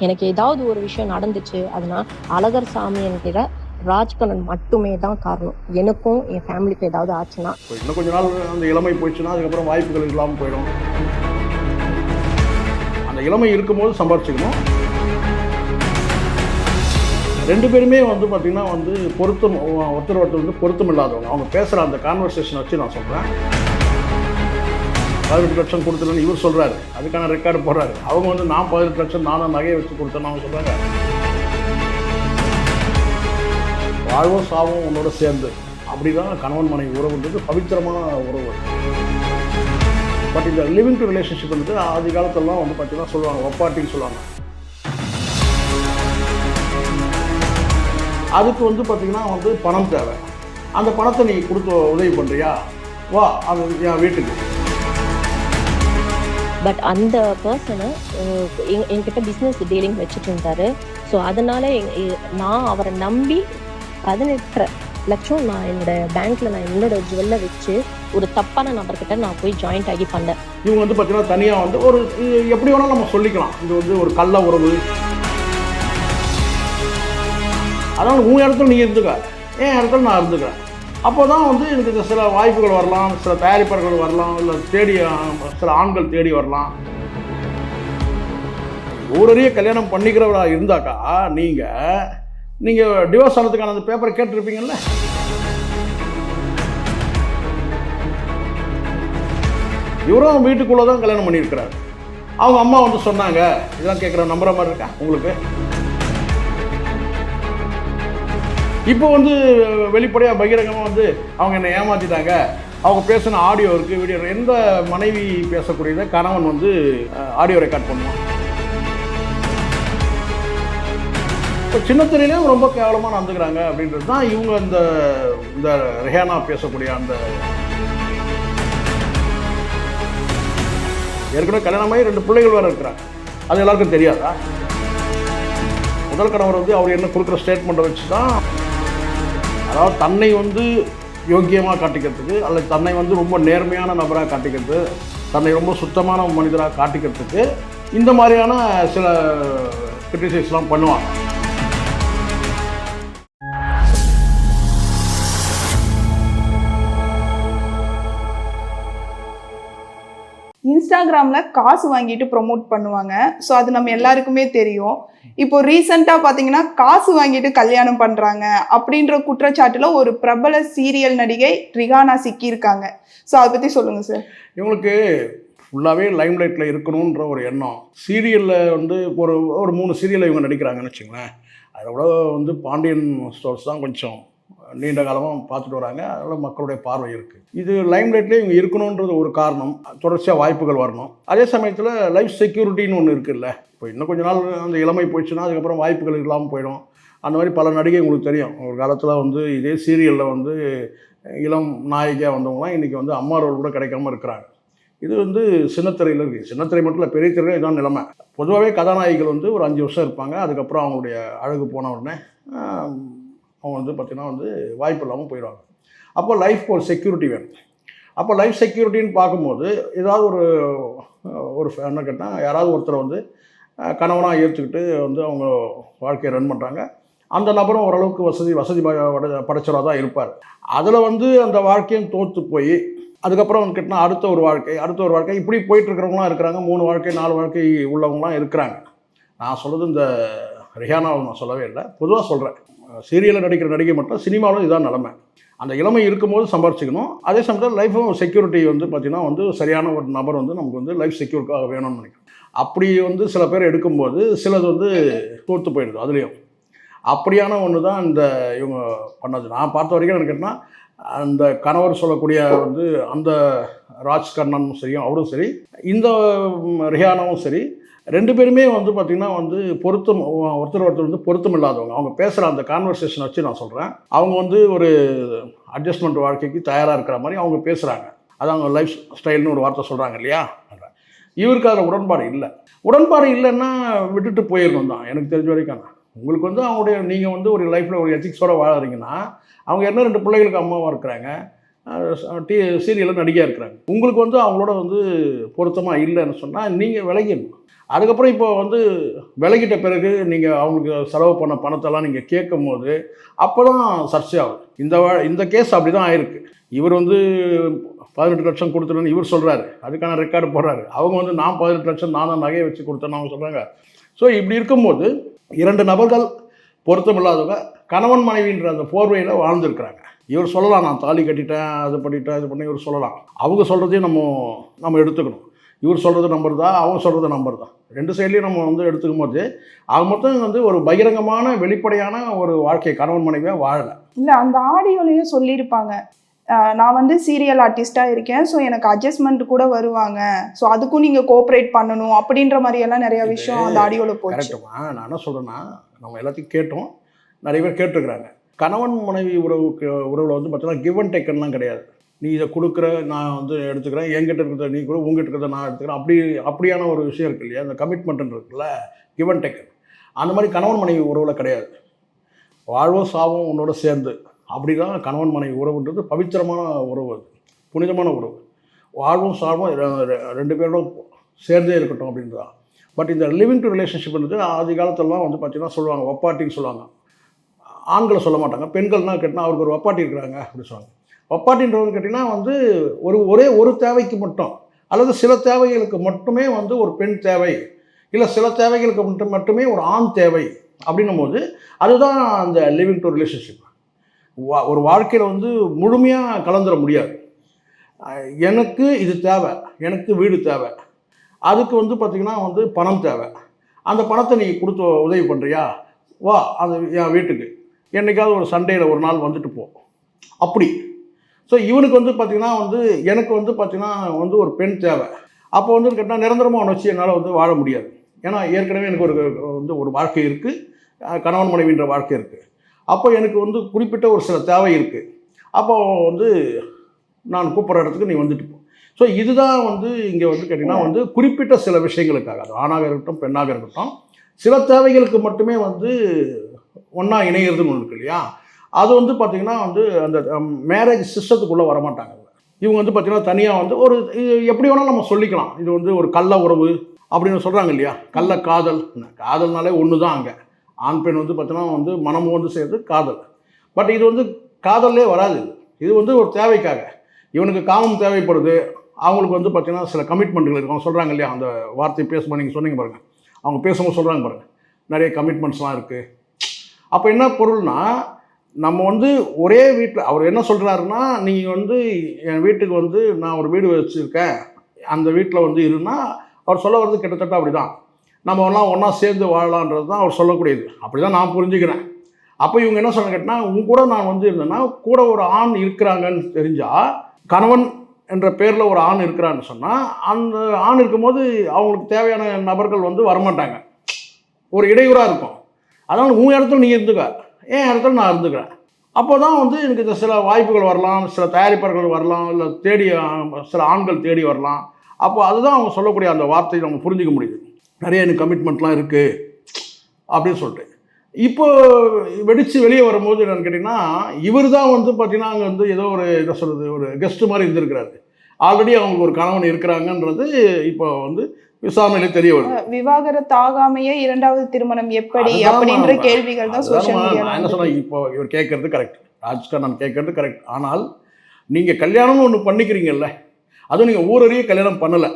எனக்கு ஏதாவது ஒரு விஷயம் நடந்துச்சு அதுனா அழகர் சாமி என்கிற ராஜ்கண்ணன் மட்டுமே தான் காரணம். எனக்கும் என் ஃபேமிலிக்கும் ஏதாவது ஆச்சுன்னா. இன்னும் கொஞ்ச நாள் அந்த இளமை போயிடுச்சுன்னா அதுக்கப்புறம் வாய்ப்புகள் இல்லாமல் போயிடும். அந்த இளமை இருக்கும்போது சம்பாரிச்சுக்கணும். ரெண்டு பேருமே வந்து பார்த்திங்கன்னா வந்து பொருத்தம் ஒருத்தர் ஒருத்தர் வந்து பொருத்தம் இல்லாதவங்க அவங்க பேசுகிற அந்த கான்வர்சேஷன் வச்சு நான் சொல்கிறேன் பதினெட்டு லட்சம் கொடுத்துருன்னு இவர் சொல்கிறாரு அதுக்கான ரெக்கார்டு போடுறாரு. அவங்க வந்து நான் பதினெட்டு லட்சம் நானும் நகையை வச்சு கொடுத்தேன்னு அவங்க சொல்கிறாங்க வாழ்வும் சாவும் உன்னோட சேர்ந்து. அப்படிதான் கணவன் மனைவி உறவுன்றது பவித்திரமான உறவு. பட் இந்த லிவிங் டு ரிலேஷன்ஷிப் வந்து ஆதி காலத்திலலாம் வந்து பார்த்தீங்கன்னா சொல்லுவாங்க ஒப்பாட்டின்னு சொல்லுவாங்க. அதுக்கு வந்து பார்த்திங்கன்னா வந்து பணம் தேவை. அந்த பணத்தை நீங்கள் கொடுத்து உதவி பண்ணுறியா வா அது என் வீட்டுக்கு. பட் அந்த பர்சனை என்கிட்ட பிஸ்னஸ் டீலிங் வச்சுட்டு இருந்தாரு. ஸோ அதனால நான் அவரை நம்பி பதினெட்டு லட்சம் நான் என்னோட பேங்க்ல நான் என்னோட ஜுவல்ல வச்சு ஒரு தப்பான நபர்கிட்ட நான் போய் ஜாயிண்ட் ஆகி பண்ணேன். இவங்க வந்து பார்த்தீங்கன்னா தனியாக வந்து ஒரு எப்படி வேணாலும் நம்ம சொல்லிக்கலாம். இது வந்து ஒரு கள்ள உறவு. அதனால உன் இடத்துல நீ இருந்துக்க. என் இடத்துல நான் இருந்துக்கிறேன். அப்போ தான் வந்து எனக்கு இந்த சில வாய்ப்புகள் வரலாம் சில தயாரிப்பாளர்கள் வரலாம் இல்லை தேடி சில ஆண்கள் தேடி வரலாம். ஊரறிய கல்யாணம் பண்ணிக்கிறவராக இருந்தாக்கா நீங்கள் நீங்கள் டிவோர்ஸ் ஆனதுக்கான அந்த பேப்பரை கேட்டிருப்பீங்கல்ல? இவரும் வீட்டுக்குள்ளே தான் கல்யாணம் பண்ணியிருக்கிறாரு. அவங்க அம்மா வந்து சொன்னாங்க இதெல்லாம் கேட்குற நம்புற மாதிரி இருக்கா உங்களுக்கு? இப்போ வந்து வெளிப்படையாக பகிரங்கமாக வந்து அவங்க என்னை ஏமாற்றிட்டாங்க அவங்க பேசின ஆடியோ இருக்குது வீடியோ எந்த மனைவி பேசக்கூடியதை கணவன் வந்து ஆடியோ ரெக்கார்ட் பண்ணுவான். இப்போ சின்னத்திரையிலையும் ரொம்ப கேவலமாக நடந்துக்கிறாங்க அப்படின்றது தான் இவங்க இந்த இந்த ரெஹானா பேசக்கூடிய அந்த ஏற்கனவே கல்யாணமாகி ரெண்டு பிள்ளைகள் வேறு இருக்கிறாங்க. அது எல்லாருக்கும் தெரியாதா? முதல் கணவர் வந்து அவர் என்ன கொடுக்குற ஸ்டேட்மெண்ட்டை வச்சு தான் அதாவது தன்னை வந்து யோக்கியமாக காட்டிக்கிறதுக்கு அல்லது தன்னை வந்து ரொம்ப நேர்மையான நபராக காட்டிக்கிறது தன்னை ரொம்ப சுத்தமான மனிதராக காட்டிக்கிறதுக்கு இந்த மாதிரியான சில கிரிட்டிசைஸ்லாம் பண்ணுவாங்க. இன்ஸ்டாகிராமில் காசு வாங்கிட்டு ப்ரோமோட் பண்ணுவாங்க. ஸோ அது நம்ம எல்லாருக்குமே தெரியும். இப்போ ரீசெண்டாக பார்த்தீங்கன்னா காசு வாங்கிட்டு கல்யாணம் பண்ணுறாங்க அப்படின்ற குற்றச்சாட்டில் ஒரு பிரபல சீரியல் நடிகை ரிகானா சிக்கியிருக்காங்க. ஸோ அதை பற்றி சொல்லுங்கள் சார் இவங்களுக்கு ஃபுல்லாகவே லைம் லைட்டில் இருக்கணுன்ற ஒரு எண்ணம். சீரியலில் வந்து ஒரு ஒரு மூணு சீரியலில் இவங்க நடிக்கிறாங்கன்னு வச்சுங்களேன். அதை விட வந்து பாண்டியன் ஸ்டோர்ஸ் தான் கொஞ்சம் நீண்ட காலமாக பார்த்துட்டு வராங்க. அதனால் மக்களுடைய பார்வை இருக்குது இது லைம் லைட்லேயே இவங்க இருக்கணுன்றது ஒரு காரணம். தொடர்ச்சியாக வாய்ப்புகள் வரணும். அதே சமயத்தில் லைஃப் செக்யூரிட்டின்னு ஒன்று இருக்குல்ல. இப்போ இன்னும் கொஞ்ச நாள் அந்த இளமை போயிடுச்சுன்னா அதுக்கப்புறம் வாய்ப்புகள் இல்லாமல் போயிடும். அந்த மாதிரி பல நடிகை உங்களுக்கு தெரியும். ஒரு காலத்தில் வந்து இதே சீரியலில் வந்து இளம் நாயகியாக வந்தவங்களாம் இன்றைக்கி வந்து அம்மா ரோல் கூட கிடைக்காம இருக்கிறாங்க. இது வந்து சின்னத்திரையில் இருக்குது சின்னத்திரை மட்டும் இல்லை பெரிய திரையில் இதான் நிலைமை. பொதுவாகவே கதாநாயகிகள் வந்து ஒரு அஞ்சு வருஷம் இருப்பாங்க. அதுக்கப்புறம் அவங்களுடைய அழகு போன உடனே அவங்க வந்து பார்த்திங்கன்னா வந்து வாய்ப்பு இல்லாமல் போயிடுவாங்க. அப்போ லைஃப்க்கு ஒரு செக்யூரிட்டி வேணும். அப்போ லைஃப் செக்யூரிட்டின்னு பார்க்கும்போது ஏதாவது ஒரு ஒரு என்ன கேட்டால் யாராவது ஒருத்தரை வந்து கணவனாக ஏற்றுக்கிட்டு வந்து அவங்க வாழ்க்கையை ரன் பண்ணுறாங்க அந்த நபரும் ஓரளவுக்கு வசதி வசதி படைச்சவராக தான் இருப்பார். அதில் வந்து அந்த வாழ்க்கையும் தோற்று போய் அதுக்கப்புறம் வந்து கேட்டால் அடுத்த ஒரு வாழ்க்கை அடுத்த ஒரு வாழ்க்கை இப்படி போயிட்டுருக்கிறவங்களாம் இருக்கிறாங்க. மூணு வாழ்க்கை நாலு வாழ்க்கை உள்ளவங்களாம் இருக்கிறாங்க. நான் சொல்கிறது இந்த ரிஹானாவை நான் சொல்லவே இல்லை. பொதுவாக சொல்கிறேன் சீரியலில் நடிக்கிற நடிகை மட்டும் சினிமாவிலும் இதான் நிலமை. அந்த இளமை இருக்கும்போது சம்பாரிச்சிக்கணும். அதே சமயத்தில் லைஃப்பும் செக்யூரிட்டி வந்து பார்த்திங்கன்னா வந்து சரியான ஒரு நபர் வந்து நமக்கு வந்து லைஃப் செக்யூர்க்காக வேணும்னு நினைக்கிறேன் அப்படி வந்து சில பேர் எடுக்கும்போது சிலது வந்து தோற்று போயிடுது அதுலேயும். அப்படியான ஒன்று தான் இந்த இவங்க பண்ணது. நான் பார்த்த வரைக்கும் எனக்கு என்ன அந்த கணவர் சொல்லக்கூடிய வந்து அந்த ராஜ்கர்ணனும் சரி அவரும் சரி இந்த ரியானாவும் ரிஹானாவும் சரி ரெண்டு பேருமே வந்து பார்த்திங்கன்னா வந்து பொருத்தம் ஒருத்தர் ஒருத்தர் வந்து பொருத்தம் இல்லாதவங்க அவங்க பேசுகிற அந்த கான்வர்சேஷன் வச்சு நான் சொல்கிறேன் அவங்க வந்து ஒரு அட்ஜஸ்ட்மெண்ட் வாழ்க்கைக்கு தயாராக இருக்கிற மாதிரி அவங்க பேசுகிறாங்க அது அவங்க லைஃப் ஸ்டைல்னு ஒரு வார்த்தை சொல்கிறாங்க இல்லையா? இவருக்கு அதில் உடன்பாடு இல்லை. உடன்பாடு இல்லைன்னா விட்டுட்டு போயிடணும் தான். எனக்கு தெரிஞ்ச வரைக்கும் உங்களுக்கு வந்து அவங்களுடைய நீங்கள் வந்து ஒரு லைஃப்பில் ஒரு எத்திக்ஸோடு வாழறீங்கன்னா அவங்க என்ன ரெண்டு பிள்ளைகளுக்கு அம்மாவாக இருக்கிறாங்க? டி சீரியலில் நடிகையாக இருக்கிறாங்க. உங்களுக்கு வந்து அவங்களோட வந்து பொருத்தமாக இல்லைன்னு சொன்னால் நீங்கள் விலகிடணும். அதுக்கப்புறம் இப்போ வந்து விலகிட்ட பிறகு நீங்கள் அவங்களுக்கு செலவு பண்ண பணத்தெல்லாம் நீங்கள் கேட்கும் போது அப்போ தான் சர்ச்சையாகும் இந்த இந்த கேஸ் அப்படி தான் ஆயிருக்கு இவர் வந்து பதினெட்டு லட்சம் கொடுத்துருன்னு இவர் சொல்கிறாரு அதுக்கான ரெக்கார்டு போடுறாரு. அவங்க வந்து நான் பதினெட்டு லட்சம் நான் தான் நகையை வச்சு கொடுத்தேன்னு அவங்க சொல்கிறாங்க ஸோ இப்படி இருக்கும்போது இரண்டு நபர்கள் பொருத்தமில்லாதவங்க கணவன் மனைவின்ற அந்த போர்வையில் வாழ்ந்துருக்கிறாங்க. இவர் சொல்லலாம் நான் தாலி கட்டிட்டேன் அது பண்ணிட்டேன் இது பண்ணி இவர் சொல்லலாம். அவங்க சொல்கிறதையும் நம்ம நம்ம எடுத்துக்கணும். இவர் சொல்கிறது நம்பர் தான் அவங்க சொல்கிறது நம்பர் தான் ரெண்டு சைட்லேயும் நம்ம வந்து எடுத்துக்கும் போது அவங்க மொத்தம் வந்து ஒரு பகிரங்கமான வெளிப்படையான ஒரு வாழ்க்கை கணவன் மனைவியாக வாழலை. இல்ல அந்த ஆடியோலயும் சொல்லியிருப்பாங்க. நான் வந்து சீரியல் ஆர்டிஸ்டா இருக்கேன் ஸோ எனக்கு அட்ஜஸ்ட்மெண்ட் கூட வருவாங்க. ஸோ அதுக்கும் நீங்க கோஆப்ரேட் பண்ணணும் அப்படின்ற மாதிரி எல்லாம் நிறைய விஷயம் அந்த ஆடியோல போச்சு. நான் என்ன சொல்கிறேன்னா நம்ம எல்லாத்தையும் கேட்டோம். நிறைய பேர் கேட்டிருக்கிறாங்க. கணவன் மனைவி உறவுக்கு உறவில் வந்து பார்த்தீங்கன்னா கிவ் அண்ட் டேக்கன்லாம் கிடையாது. நீ இதை கொடுக்குற நான் வந்து எடுத்துக்கிறேன் என்கிட்ட இருக்கிறத நீ கூட உங்ககிட்ட இருக்கிறத நான் எடுத்துக்கிறேன். அப்படி அப்படியான ஒரு விஷயம் இருக்கு இல்லையா? அந்த கமிட்மெண்ட் இருக்குல்ல கிவ் அண்ட் டேக்கன் அந்த மாதிரி கணவன் மனைவி உறவில் கிடையாது. வாழ்வோ சாவும் உன்னோட சேர்ந்து. அப்படி தான் கணவன் மனைவி உறவுன்றது பவித்திரமான உறவு அது. புனிதமான உறவு. வாழ்வும் சாவும் ரெண்டு பேரோட சேர்ந்தே இருக்கட்டும் அப்படின்றது தான். பட் இந்த லிவிங் டு ரிலேஷன்ஷிப்ன்றது ஆதி காலத்திலலாம் வந்து பார்த்தீங்கன்னா சொல்லுவாங்க ஒப்பாட்டின்னு சொல்லுவாங்க. ஆண்களை சொல்ல மாட்டாங்க. பெண்கள்னால் கேட்டினா அவருக்கு ஒரு வப்பாட்டி இருக்கிறாங்க அப்படின்னு சொல்லுவாங்க. வப்பாட்டின்றவங்க கேட்டிங்கன்னா வந்து ஒரு ஒரே ஒரு தேவைக்கு மட்டும் அல்லது சில தேவைகளுக்கு மட்டுமே வந்து ஒரு பெண் தேவை இல்லை சில தேவைகளுக்கு மட்டும் மட்டுமே ஒரு ஆண் தேவை அப்படின்னும் போது அதுதான் அந்த லிவிங் டு ரிலேஷன்ஷிப் வா ஒரு வாழ்க்கையில் வந்து முழுமையாக கலந்துட முடியாது. எனக்கு இது தேவை எனக்கு வீடு தேவை அதுக்கு வந்து பார்த்திங்கன்னா வந்து பணம் தேவை. அந்த பணத்தை நீங்கள் கொடுத்து உதவி பண்ணுறியா வா அது என் வீட்டுக்கு. என்றைக்காவது ஒரு சண்டேயில் ஒரு நாள் வந்துட்டு போ. அப்படி. ஸோ இவனுக்கு வந்து பார்த்திங்கன்னா வந்து எனக்கு வந்து பார்த்திங்கன்னா வந்து ஒரு பெண் தேவை. அப்போ வந்து கேட்டால் நிரந்தரமாக அவனை வச்சு என்னால் வந்து வாழ முடியாது. ஏன்னா ஏற்கனவே எனக்கு ஒரு வந்து ஒரு வாழ்க்கை இருக்குது கணவன் மனைவின்ற வாழ்க்கை இருக்குது அப்போ எனக்கு வந்து குறிப்பிட்ட ஒரு சில தேவை இருக்குது அப்போ வந்து நான் கூப்பிட்ற இடத்துக்கு நீ வந்துட்டு போ. ஸோ இதுதான் வந்து இங்கே வந்து கேட்டிங்கன்னா வந்து குறிப்பிட்ட சில விஷயங்களுக்காக. அது ஆணாக இருக்கட்டும் பெண்ணாக இருக்கட்டும். சில தேவைகளுக்கு மட்டுமே வந்து ஒன்றா இணைகிறதுன்னு ஒன்று இருக்கு இல்லையா? அது வந்து பார்த்திங்கன்னா வந்து அந்த மேரேஜ் சிஸ்டத்துக்குள்ளே வரமாட்டாங்க இவங்க. வந்து பார்த்திங்கன்னா தனியாக வந்து ஒரு இது எப்படி வேணாலும் நம்ம சொல்லிக்கலாம். இது வந்து ஒரு கள்ள உறவு அப்படின்னு சொல்கிறாங்க இல்லையா? கள்ள காதல். காதல்னாலே ஒன்று தான் அங்கே. ஆண் பெண் வந்து பார்த்தீங்கன்னா வந்து மனமும் வந்து சேர்ந்து காதல். பட் இது வந்து காதல்லே வராது. இது. வந்து ஒரு தேவைக்காக. இவனுக்கு காமம் தேவைப்படுது. அவங்களுக்கு வந்து பார்த்தீங்கன்னா சில கமிட்மெண்ட்டுகள் இருக்கும். அவங்க சொல்கிறாங்க இல்லையா? அந்த வார்த்தை பேசும்போது நீங்கள் சொன்னீங்க பாருங்கள் அவங்க பேசும்போது சொல்கிறாங்க பாருங்கள் நிறைய கமிட்மெண்ட்ஸ்லாம் இருக்குது அப்போ என்ன பொருள்னா நம்ம வந்து ஒரே வீட்டில் அவர் என்ன சொல்கிறாருன்னா நீங்கள் வந்து என் வீட்டுக்கு வந்து நான் ஒரு வீடு வச்சுருக்கேன். அந்த வீட்டில் வந்து இருன்னா அவர் சொல்ல வர்றது கிட்டத்தட்ட அப்படி தான் நம்ம எல்லாம் ஒன்றா சேர்ந்து வாழலான்றது தான் அவர் சொல்லக்கூடியது. அப்படி தான் நான் புரிஞ்சுக்கிறேன். அப்போ இவங்க என்ன சொல்ல கேட்டால் உங்க கூட நான் வந்து இருந்தேன்னா கூட ஒரு ஆண் இருக்கிறாங்கன்னு தெரிஞ்சால் கணவன் என்ற பேரில் ஒரு ஆண் இருக்கிறான்னு சொன்னால் அந்த ஆண் இருக்கும்போது அவங்களுக்கு தேவையான நபர்கள் வந்து வரமாட்டாங்க. ஒரு இடையூறாக இருக்கும். அதனால் உன் இடத்துல நீ இருந்துக்க. என் இடத்துல நான் இருந்துக்கிறேன். அப்போ தான் வந்து எனக்கு இந்த சில வாய்ப்புகள் வரலாம் சில தயாரிப்பாளர்கள் வரலாம் இல்லை தேடி சில ஆண்கள் தேடி வரலாம். அப்போ அதுதான் அவங்க சொல்லக்கூடிய அந்த வார்த்தையை நம்ம புரிஞ்சிக்க முடியுது. நிறைய எனக்கு கமிட்மெண்ட்லாம் இருக்குது அப்படின்னு சொல்லிட்டு. இப்போ வெடித்து வெளியே வரும்போது என்னென்னு கேட்டிங்கன்னா இவர் தான் வந்து பார்த்திங்கன்னா அங்கே வந்து ஏதோ ஒரு என்ன சொல்கிறது ஒரு கெஸ்ட்டு மாதிரி இருந்திருக்கிறாரு. ஆல்ரெடி அவங்களுக்கு ஒரு கணவன் இருக்கிறாங்கன்றது இப்போ வந்து விசாரணையிலே தெரிய வருது. விவாகரத்து ஆகாமையே இரண்டாவது திருமணம் எப்படி அப்படின்ற கேள்விகள் தான் சோஷியல் நான் என்ன சொன்னேன்? இப்போ இவர் கேட்கறது கரெக்ட் நான் கேட்கறது கரெக்ட் ஆனால் நீங்கள் கல்யாணம்னு ஒன்று பண்ணிக்கிறீங்கல்ல அதுவும் நீங்கள் ஊரறிய கல்யாணம் பண்ணலை.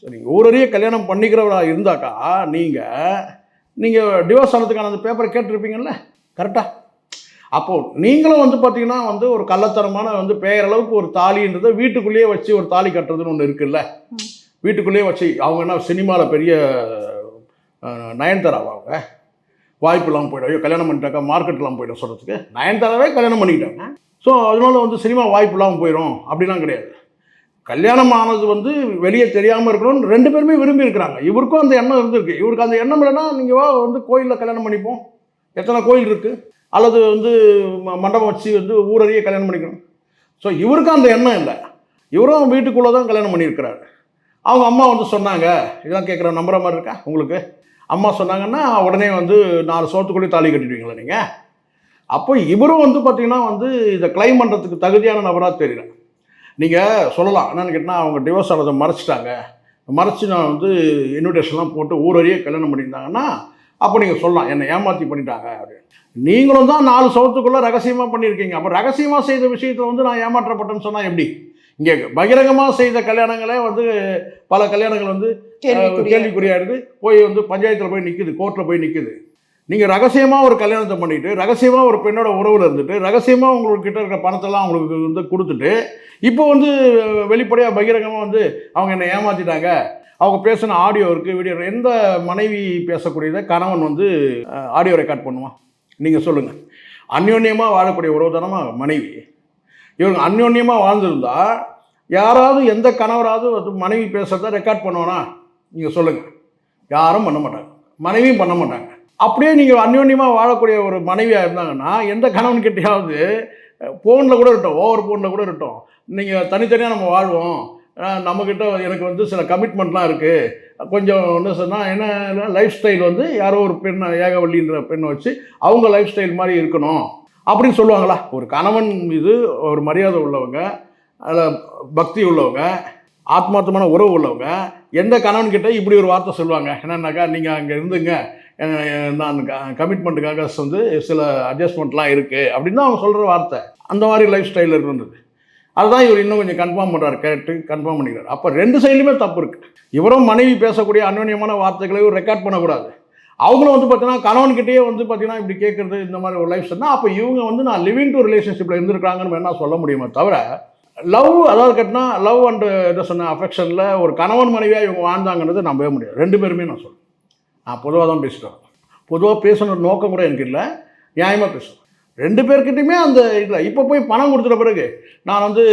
ஸோ நீங்கள் ஊரறிய கல்யாணம் பண்ணிக்கிறவரா இருந்தாக்கா நீங்கள் நீங்கள் டிவோர்ஸ் ஆனதுக்கான அந்த பேப்பரை கேட்டிருப்பீங்கல்ல கரெக்டாக அப்போது நீங்களும் வந்து பார்த்தீங்கன்னா வந்து ஒரு கள்ளத்தனமான வந்து பெயரளவுக்கு ஒரு தாலின்றதை வீட்டுக்குள்ளேயே வச்சு ஒரு தாலி கட்டுறதுன்னு ஒன்று இருக்குல்ல. வீட்டுக்குள்ளேயே வச்சு அவங்க என்ன சினிமாவில் பெரிய நயன்தாராவா அவங்க வாய்ப்புலாம் போயிடும். ஐயோ கல்யாணம் பண்ணிட்டாக்கா மார்க்கெட்லாம் போயிடும் சொல்கிறதுக்கு நயன்தாராவே கல்யாணம் பண்ணிக்கிட்டாங்க. ஸோ அதனால வந்து சினிமா வாய்ப்பு இல்லாமல் போயிடும் அப்படிலாம் கிடையாது. கல்யாணம் ஆனது வந்து வெளியே தெரியாமல் இருக்கணும்னு ரெண்டு பேருமே விரும்பி இருக்கிறாங்க. இவருக்கும் அந்த எண்ணம் இருந்திருக்கு. இவருக்கு அந்த எண்ணம் இல்லைன்னா நீங்கள் வா வந்து கோயிலில் கல்யாணம் பண்ணிப்போம். எத்தனை கோயில் இருக்குது அல்லது வந்து ம- மண்டபம் வச்சு வந்து ஊரறிய கல்யாணம் பண்ணிக்கணும். ஸோ இவருக்கும் அந்த எண்ணம் இல்லை. இவரும் வீட்டுக்குள்ளே தான் கல்யாணம் பண்ணியிருக்கிறாரு. அவங்க அம்மா வந்து சொன்னாங்க. இதெல்லாம் கேட்குற நம்புற மாதிரி இருக்கா? உங்களுக்கு? அம்மா சொன்னாங்கன்னா உடனே வந்து நாலு சோத்துக்குள்ளே தாலி கட்டிடுவீங்களா நீங்கள் அப்போ இவரும் வந்து பார்த்தீங்கன்னா வந்து இதை கிளைம் பண்ணுறதுக்கு தகுதியான நபராக தெரியல. நீங்கள் சொல்லலாம். என்னென்னு கேட்டால் அவங்க டிவோர்ஸ் ஆனதை மறைச்சிட்டாங்க. மறைச்சி நான் வந்து இன்விடேஷன்லாம் போட்டு ஊரறியே கல்யாணம் பண்ணியிருந்தாங்கன்னா அப்போ நீங்கள் சொல்லலாம். என்னை ஏமாற்றி பண்ணிட்டாங்க அப்படின்னு. நீங்களும் தான் நாலு சவத்துக்குள்ளே ரகசியமாக பண்ணியிருக்கீங்க. அப்போ ரகசியமாக செய்த விஷயத்தில் வந்து நான் ஏமாற்றப்பட்டேன்னு சொன்னால் எப்படி? இங்கே பகிரங்கமாக செய்த கல்யாணங்களே வந்து பல கல்யாணங்கள் வந்து கேள்விக்குரிய கேள்விக்குறியாடுது போய் வந்து பஞ்சாயத்தில் போய் நிற்குது கோர்ட்டில் போய் நிற்குது நீங்கள் ரகசியமாக ஒரு கல்யாணத்தை பண்ணிட்டு ரகசியமாக ஒரு பெண்ணோட உறவில் இருந்துட்டு ரகசியமாக உங்களுக்கு கிட்ட இருக்கிற பணத்தெல்லாம் அவங்களுக்கு வந்து கொடுத்துட்டு இப்போ வந்து வெளிப்படையாக பகிரங்கமாக வந்து அவங்க என்னை ஏமாற்றிட்டாங்க அவங்க பேசின ஆடியோ இருக்குது வீடியோ எந்த மனைவி பேசக்கூடியதை கணவன் வந்து ஆடியோ ரெக்கார்ட் பண்ணுவான்? நீங்கள் சொல்லுங்கள் அந்யோன்யமாக வாழக்கூடிய உறவு மனைவி? இவங்க அந்யோன்யமாக வாழ்ந்திருந்தா யாராவது எந்த கணவராவது மனைவி பேசுகிறத ரெக்கார்ட் பண்ணுவானா? நீங்கள் சொல்லுங்கள் யாரும் பண்ண மாட்டாங்க. மனைவியும் பண்ண மாட்டாங்க. அப்படியே நீங்கள் அந்யோன்யமாக வாழக்கூடிய ஒரு மனைவியாக இருந்தாங்கன்னா எந்த கணவன்கிட்டயாவது ஃபோனில் கூட இருக்கட்டும் ஓவர் ஃபோனில் கூட இருக்கட்டும் நீங்கள் தனித்தனியாக நம்ம வாழ்வோம். நம்மக்கிட்ட எனக்கு வந்து சில கமிட்மெண்ட்லாம் இருக்குது கொஞ்சம் என்ன சொன்னால் என்ன லைஃப் ஸ்டைல் வந்து யாரோ ஒரு பெண் ஏகவல்லின்ற பெண்ணை வச்சு அவங்க லைஃப் ஸ்டைல் மாதிரி இருக்கணும். அப்படின்னு சொல்லுவாங்களா? ஒரு கணவன் மீது ஒரு மரியாதை உள்ளவங்க அதில் பக்தி உள்ளவங்க ஆத்மார்த்தமான உறவு உள்ளவங்க எந்த கணவன்கிட்ட இப்படி ஒரு வார்த்தை சொல்லுவாங்க? என்னன்னாக்கா நீங்கள் அங்கே இருந்துங்க. நான் கமிட்மெண்ட்டுக்காக வந்து சில அட்ஜஸ்ட்மெண்ட்லாம் இருக்குது அப்படின்னு தான் அவங்க சொல்கிற வார்த்தை. அந்த மாதிரி லைஃப் ஸ்டைலில் இருந்தது. அதுதான் இவர் இன்னும் கொஞ்சம் கன்ஃபார்ம் பண்ணுறாரு கேட்டு கன்ஃபார்ம் பண்ணிக்கிறார். அப்போ ரெண்டு சைட்லையுமே தப்பு இருக்குது இவரும் மனைவி பேசக்கூடிய அன்யோன்யமான வார்த்தைகளை ரெக்கார்ட் பண்ணக்கூடாது. அவங்களும் வந்து பார்த்தீங்கன்னா கணவன்கிட்டயே வந்து பார்த்தீங்கன்னா இப்படி கேட்குறது இந்த மாதிரி ஒரு லைஃப் சொன்னால் அப்போ இவங்க வந்து நான் லிவிங் டு ரிலேஷன்ஷிப்பில் இருந்திருக்காங்கன்னு வேணால் சொல்ல முடியுமே தவிர லவ் அதாவது கேட்டினா லவ் அண்ட் என்ன சொன்ன அஃபெக்ஷனில் ஒரு கணவன் மனைவியாக இவங்க வாழ்ந்தாங்கன்றது நம்பவே முடியாது. ரெண்டு பேருமே நான் சொல்கிறேன் நான் பொதுவாக தான் பேசிட்டேன் பொதுவாக பேசணுன்ற நோக்கம் கூட எனக்கு இல்லை. நியாயமாக பேசுவேன் ரெண்டு பேர்கிட்டையுமே அந்த இதில் இப்போ போய் பணம் கொடுத்துட்ட பிறகு நான் வந்து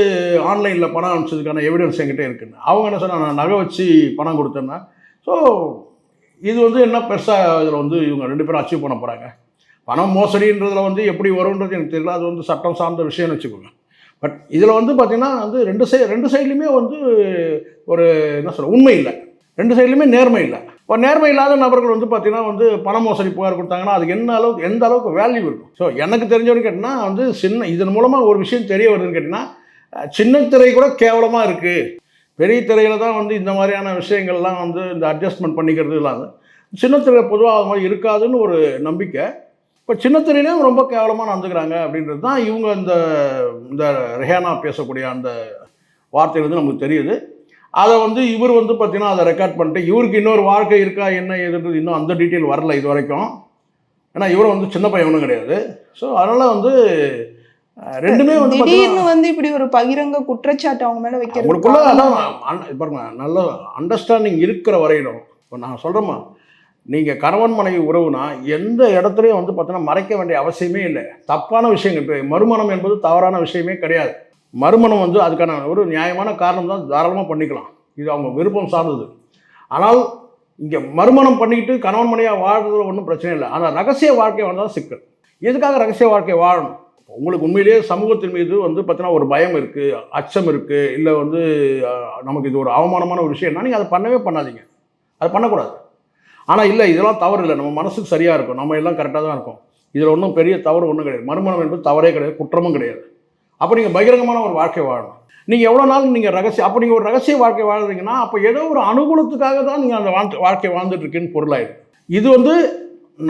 ஆன்லைனில் பணம் அனுப்பிச்சதுக்கான எவிடன்ஸ் என்கிட்ட இருக்குன்னு. அவங்க என்ன சொன்னால் நான் நகை வச்சு பணம் கொடுத்தேன்னா. ஸோ இது வந்து என்ன பெருசாக இதில் வந்து இவங்க ரெண்டு பேரும் அச்சீவ் பண்ண போகிறாங்க பணம் மோசடின்றதில் வந்து எப்படி வரும்ன்றது எனக்கு தெரியல. அது வந்து சட்டம் சார்ந்த விஷயம்னு வச்சுக்கோங்க. பட் இதில் வந்து பார்த்திங்கன்னா வந்து ரெண்டு சை ரெண்டு சைட்லையுமே வந்து ஒரு என்ன சொல்ல உண்மை இல்லை. ரெண்டு சைட்லையுமே நேர்மை இல்லை. இப்போ நேர்மை இல்லாத நபர்கள் வந்து பார்த்திங்கன்னா வந்து பண மோசடி புகார் கொடுத்தாங்கன்னா அதுக்கு என்ன அளவுக்கு எந்த அளவுக்கு வேல்யூ இருக்கும்? ஸோ எனக்கு தெரிஞ்சவனு வரைக்கும் கேட்டிங்கன்னா வந்து சின்ன இதன் மூலமாக ஒரு விஷயம் தெரிய வருதுன்னு கேட்டிங்கன்னா சின்னத்திரை சின்ன திரை கூட கேவலமாக இருக்குது பெரிய திரையில் தான் வந்து இந்த மாதிரியான விஷயங்கள்லாம் வந்து இந்த அட்ஜஸ்ட்மெண்ட் பண்ணிக்கிறது இல்லாத சின்ன திரையில் பொதுவாக அது மாதிரி இருக்காதுன்னு ஒரு நம்பிக்கை. இப்போ சின்ன திரையிலையும் ரொம்ப கேவலமாக நடந்துக்கிறாங்க அப்படின்றது தான் இவங்க இந்த இந்த ரெஹானா பேசக்கூடிய அந்த வார்த்தை வந்து நமக்கு தெரியுது. அதை வந்து இவர் வந்து பார்த்திங்கன்னா அதை ரெக்கார்ட் பண்ணிட்டு இவருக்கு இன்னொரு வாழ்க்கை இருக்கா என்ன ஏதுன்றது இன்னும் அந்த டீட்டெயில் வரல இது வரைக்கும். ஏன்னா இவரும் வந்து சின்ன பையனும் கிடையாது. ஸோ அதனால் வந்து ரெண்டுமே வந்து திடீர்னு வந்து இப்படி ஒரு பகிரங்க குற்றச்சாட்டு அவங்க மேல உங்களுக்குள்ள அதான் வைக்கிறது பாருங்க நல்ல அண்டர்ஸ்டாண்டிங் இருக்கிற வரையிலும் இப்போ நான் சொல்கிறேம்மா நீங்கள் கணவன் மனைவி உறவுனா எந்த இடத்துலையும் வந்து பார்த்தீங்கன்னா மறைக்க வேண்டிய அவசியமே இல்லை. தப்பான விஷயங்கள் இப்போ மறுமணம் என்பது தவறான விஷயமே கிடையாது. மறுமணம் வந்து அதுக்கான ஒரு நியாயமான காரணம் தான் தாராளமாக பண்ணிக்கலாம். இது அவங்க விருப்பம் சார்ந்தது. ஆனால் இங்கே மறுமணம் பண்ணிக்கிட்டு கணவன் மனைவியாக வாழ்றதுல ஒன்றும் பிரச்சனை இல்லை. ஆனால் ரகசிய வாழ்க்கை வந்தால் சிக்கல். எதுக்காக ரகசிய வாழ்க்கை வாழணும்? உங்களுக்கு உண்மையிலேயே சமூகத்தின் மீது வந்து பார்த்தீங்கன்னா ஒரு பயம் இருக்குது அச்சம் இருக்குது இல்லை வந்து நமக்கு இது ஒரு அவமானமான ஒரு விஷயம்னா நீங்கள் அதை பண்ணவே பண்ணாதீங்க. அது பண்ணக்கூடாது. ஆனால் இல்லை இதெல்லாம் தவறு இல்லை. நம்ம மனசுக்கு சரியாக இருக்கும். நம்ம எல்லாம் கரெக்டாக தான் இருக்கும். இதில் ஒன்றும் பெரிய தவறு ஒன்றும் கிடையாது. மறுமணம் என்பது தவறே கிடையாது குற்றமும் கிடையாது. அப்போ நீங்கள் பகிரங்கமான ஒரு வாழ்க்கை வாழணும். நீங்கள் எவ்வளோ நாள் நீங்கள் ரகசியம் அப்போ நீங்கள் ஒரு ரகசிய வாழ்க்கை வாழ்றீங்கன்னா அப்போ ஏதோ ஒரு அனுகூலத்துக்காக தான் நீங்கள் அந்த வாழ்க்கை வாழ்க்கை வாழ்ந்துட்டு இருக்கீன்னு பொருளாயிடும் இது வந்து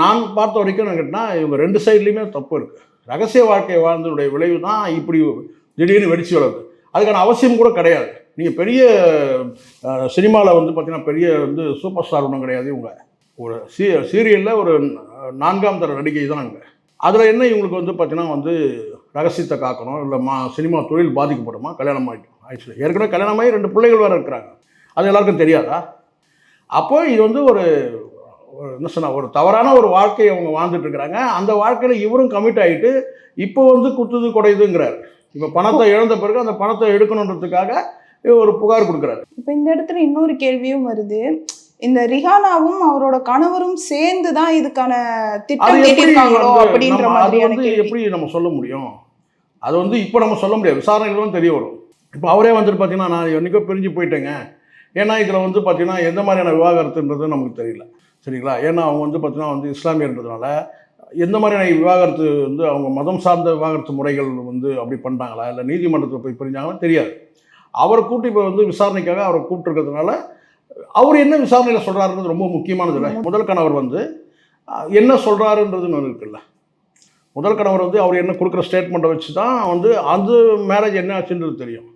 நான் பார்த்த வரைக்கும் நான் கேட்டால் இவங்க ரெண்டு சைட்லேயுமே தப்பு இருக்குது ரகசிய வாழ்க்கை வாழ்ந்ததுடைய விளைவு தான் இப்படி திடீர்னு வெடிச்சு வளருது. அதுக்கான அவசியம் கூட கிடையாது. நீங்கள் பெரிய சினிமாவில் வந்து பார்த்தீங்கன்னா பெரிய வந்து சூப்பர் ஸ்டார் ஒன்றும் கிடையாது இவங்க. ஒரு சீ சீரியலில் ஒரு நான்காம் தர நடிகை தான் இவங்க அதில் என்ன இவங்களுக்கு வந்து பார்த்தீங்கன்னா வந்து ரகசியத்தை காக்கணும் இல்லை மா சினிமா தொழில் பாதிக்கப்படுமா கல்யாணம் ஆகிட்டு ஆயிடுச்சு ஏற்கனவே கல்யாணமாகி ரெண்டு பிள்ளைகள் வேறு இருக்கிறாங்க. அது எல்லாருக்கும் தெரியாதா? அப்போ இது வந்து ஒரு என்ன சொன்னா ஒரு தவறான ஒரு வாழ்க்கையை அவங்க வாழ்ந்துட்டு இருக்கிறாங்க. அந்த வாழ்க்கையில் இவரும் கமிட் ஆகிட்டு இப்போ வந்து குத்துது குடையுதுங்கிறார். இப்போ பணத்தை இழந்த பிறகு அந்த பணத்தை எடுக்கணுன்றதுக்காக ஒரு புகார் கொடுக்குறாரு. இப்ப இந்த இடத்துல இன்னொரு கேள்வியும் வருது. இந்த ரிஹானாவும் அவரோட கணவரும் சேர்ந்து தான் இதுக்கான திட்டம் எப்படி நம்ம சொல்ல முடியும்? அது வந்து இப்போ நம்ம சொல்ல முடியாது. விசாரணைகள் தான் தெரிய வரும். இப்போ அவரே வந்துட்டு பார்த்தீங்கன்னா நான் என்னைக்கோ பிரிஞ்சு போயிட்டேங்க. ஏன்னா இதில் வந்து பார்த்தீங்கன்னா எந்த மாதிரியான விவாகரத்துன்றது நமக்கு தெரியல. சரிங்களா? ஏன்னா அவங்க வந்து பார்த்தீங்கன்னா வந்து இஸ்லாமியன்றதுனால எந்த மாதிரியான விவாகரத்து வந்து அவங்க மதம் சார்ந்த விவாகரத்து முறைகள் வந்து அப்படி பண்ணிட்டாங்களா இல்லை நீதிமன்றத்தில் போய் பிரிஞ்சாங்களா தெரியாது. அவரை கூட்டி இப்போ வந்து விசாரணைக்காக அவரை கூப்பிட்டுருக்கிறதுனால அவர் என்ன விசாரணையில் சொல்கிறாருன்றது ரொம்ப முக்கியமானது இல்லை. முதல் கணவர் வந்து என்ன சொல்கிறாருன்றதுன்னு இருக்குல்ல முதல் கணவர் வந்து அவர் என்ன கொடுக்குற ஸ்டேட்மெண்ட்டை வச்சு தான் வந்து அது மேரேஜ் என்ன ஆச்சுன்றது தெரியும்.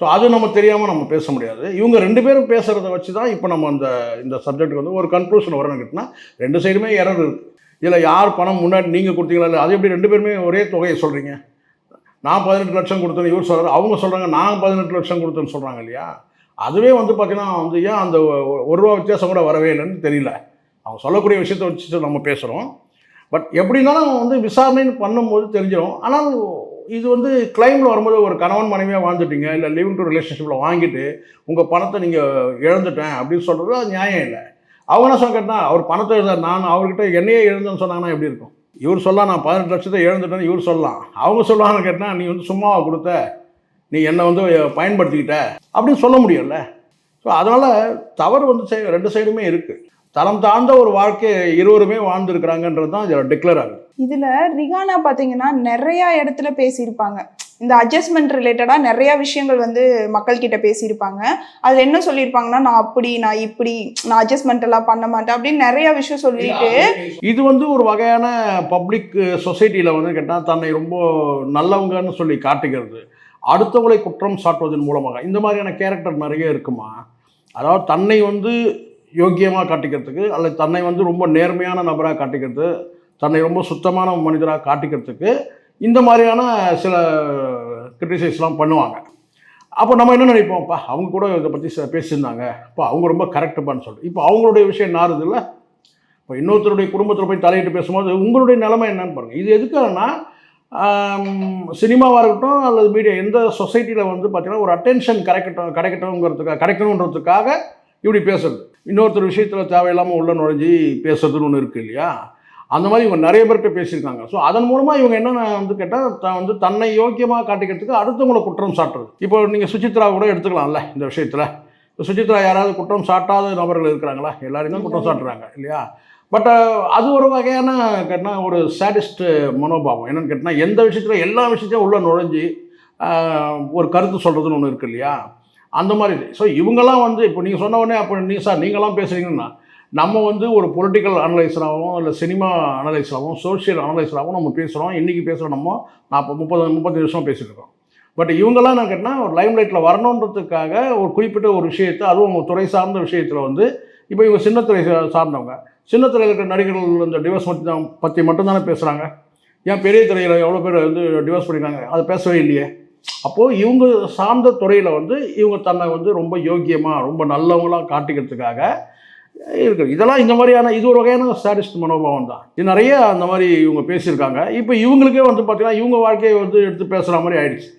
ஸோ அது நம்ம தெரியாமல் நம்ம பேச முடியாது. இவங்க ரெண்டு பேரும் பேசுகிறத வச்சு தான் இப்போ நம்ம அந்த இந்த சப்ஜெக்ட் வந்து ஒரு கன்க்ளூஷன் வரணும் கேட்டினா ரெண்டு சைடுமே எரர் இருக்குது இதில் யார் பணம் முன்னாடி நீங்கள் கொடுத்தீங்களா இல்லை அது எப்படி ரெண்டு பேருமே ஒரே தொகையை சொல்கிறீங்க நான் பதினெட்டு லட்சம் கொடுத்தேன் இவர் சொல்கிறார் அவங்க சொல்கிறாங்க நான் பதினெட்டு லட்சம் கொடுத்தேன்னு சொல்கிறாங்க இல்லையா? அதுவே வந்து பார்த்தீங்கன்னா வந்து ஏன் அந்த ஒ- ஒரு ரூபா வித்தியாசம் கூட வரவே இல்லைன்னு தெரியல. அவங்க சொல்லக்கூடிய விஷயத்தை வச்சு நம்ம பேசுகிறோம் பட் எப்படினாலும் வந்து விசாரணைன்னு பண்ணும்போது தெரிஞ்சிடும் ஆனால் இது வந்து கிளைமில் வரும்போது ஒரு கணவன் மனைவியாக வாழ்ந்துட்டீங்க இல்லை லிவிங் டு ரிலேஷன்ஷிப்பில் வாங்கிட்டு உங்கள் பணத்தை நீங்கள் இழந்துட்டேன் அப்படின்னு சொல்கிறது அது நியாயம் இல்லை. அவங்க என்ன சொன்னா அவர் பணத்தை எழுத நான் அவர்கிட்ட என்னையே இழந்தேன்னு சொன்னாங்கன்னா எப்படி இருக்கும்? இவர் சொல்லலாம் நான் பதினெட்டு லட்சத்தை இழந்துட்டேன்னு இவர் சொல்லலாம் அவங்க சொல்லலாம்னு கேட்டால் நீ வந்து சும்மாவா கொடுத்த? நீ என்னை வந்து பயன்படுத்திக்கிட்ட? அப்படின்னு சொல்ல முடியும்ல. ஸோ அதனால் தவறு வந்து ரெண்டு சைடுமே இருக்குது தரம் தாழ்ந்த ஒரு வாழ்க்கையை இருவருமே வாழ்ந்துருக்கிறாங்கன்றது தான் இதில் டிக்ளேர் ஆகுது இதுல ரிகானா பாத்தீங்கன்னா நிறைய இடத்துல பேசியிருப்பாங்க. இந்த அட்ஜஸ்ட்மெண்ட் ரிலேட்டடா நிறைய விஷயங்கள் வந்து மக்கள் கிட்ட பேசியிருப்பாங்க. அதுல என்ன சொல்லியிருப்பாங்கன்னா நான் அப்படி நான் இப்படி நான் அட்ஜஸ்ட்மெண்ட் எல்லாம் பண்ண மாட்டேன் அப்படின்னு நிறைய விஷயம் சொல்லிட்டு இது வந்து ஒரு வகையான பப்ளிக் சொசைட்டியில் வந்து கேட்டால் தன்னை ரொம்ப நல்லவங்கன்னு சொல்லி காட்டுகிறது. அடுத்தவங்களை குற்றம் சாட்டுவதன் மூலமாக. இந்த மாதிரியான கேரக்டர் நிறைய இருக்குமா? அதாவது தன்னை வந்து யோக்கியமாக காட்டிக்கிறதுக்கு அல்லது தன்னை வந்து ரொம்ப நேர்மையான நபராக காட்டிக்கிறது தன்னை ரொம்ப சுத்தமான மனிதராக காட்டிக்கிறதுக்கு இந்த மாதிரியான சில கிரிட்டிசைஸ்லாம் பண்ணுவாங்க. அப்போ நம்ம என்ன நினைப்போம்ப்பா? அவங்க கூட இதை பற்றி பேசியிருந்தாங்க. அப்போ அவங்க ரொம்ப கரெக்டுப்பான்னு சொல்லிட்டு. இப்போ அவங்களுடைய விஷயம் நாருது இல்லை இப்போ இன்னொருத்தருடைய குடும்பத்தில் போய் தலையிட்டு பேசும்போது உங்களுடைய நிலைமை என்னன்னு பாருங்கள் இது எதுக்காகனா சினிமாவாக இருக்கட்டும் அல்லது மீடியா எந்த சொசைட்டியில் வந்து பார்த்திங்கன்னா ஒரு அட்டென்ஷன் கிடைக்கட்டும் கிடைக்கட்டும்ங்கிறதுக்காக கிடைக்கணுன்றதுக்காக இப்படி பேசுறது. இன்னொருத்தர் விஷயத்தில் தேவையில்லாமல் உள்ள நுழைஞ்சி பேசுறதுன்னு ஒன்று இருக்குது இல்லையா? அந்த மாதிரி இவங்க நிறைய பேர்கிட்ட பேசியிருக்காங்க. ஸோ அதன் மூலமாக இவங்க என்ன வந்து கேட்டால் த வந்து தன்னை யோக்கியமாக காட்டிக்கிறதுக்கு அடுத்தவங்களை குற்றம் சாட்டுறது. இப்போ நீங்கள் சுசித்ரா கூட எடுத்துக்கலாம்ல இந்த விஷயத்தில். இப்போ சுசித்ரா யாராவது குற்றம் சாட்டாத நபர்கள் இருக்கிறாங்களா? எல்லாரும் தான் குற்றம் சாட்டுறாங்க இல்லையா? பட் அது ஒரு வகையான கேட்டால் ஒரு சாடிஸ்ட் மனோபாவம். என்னென்னு கேட்டால் எந்த விஷயத்தில் எல்லா விஷயத்தையும் உள்ளே நுழைஞ்சி ஒரு கருத்து சொல்கிறதுன்னு ஒன்று இருக்கு இல்லையா? அந்த மாதிரி ஸோ இவங்கெல்லாம் வந்து இப்போ நீங்கள் சொன்ன உடனே அப்போ நீ சார் நீங்களாம் பேசுகிறீங்கன்னா நம்ம வந்து ஒரு பொலிட்டிக்கல் அனலைஸராகவும் இல்லை சினிமா அனலைஸராகவும் சோஷியல் அனலைசராகவும் நம்ம பேசுகிறோம் இன்றைக்கி பேசுகிற நம்ம முப்பது முப்பத்தஞ்சு வருஷம் பேசிட்டு பட் இவங்கெல்லாம் நான் கேட்டால் ஒரு லைம் லைட்டில் வரணுன்றதுக்காக ஒரு குறிப்பிட்ட ஒரு விஷயத்தை அதுவும் அவங்க துறை சார்ந்த விஷயத்தில் வந்து இப்போ இவங்க சின்னத்துறை சார்ந்தவங்க. சின்னத்துறையில் இருக்கிற நடிகர்கள் இந்த டிவோர்ஸ் பற்றி தான் பற்றி மட்டும்தானே பேசுகிறாங்க ஏன் பெரிய துறையில் எவ்வளோ பேர் வந்து டிவோர்ஸ் பண்ணியிருக்காங்க அதை பேசவே இல்லையே. அப்போது இவங்க சார்ந்த துறையில் வந்து இவங்க தன்னை வந்து ரொம்ப யோக்கியமாக ரொம்ப நல்லவங்களாக காட்டிக்கிறதுக்காக இருக்குது இதெல்லாம் இந்த மாதிரியான இது ஒரு வகையான சாடிஸ்ட் மனோபாவம் தான். இது நிறைய அந்த மாதிரி இவங்க பேசியிருக்காங்க. இப்போ இவங்களுக்கே வந்து பார்த்திங்கன்னா இவங்க வாழ்க்கையை வந்து எடுத்து பேசுகிற மாதிரி ஆயிடுச்சு.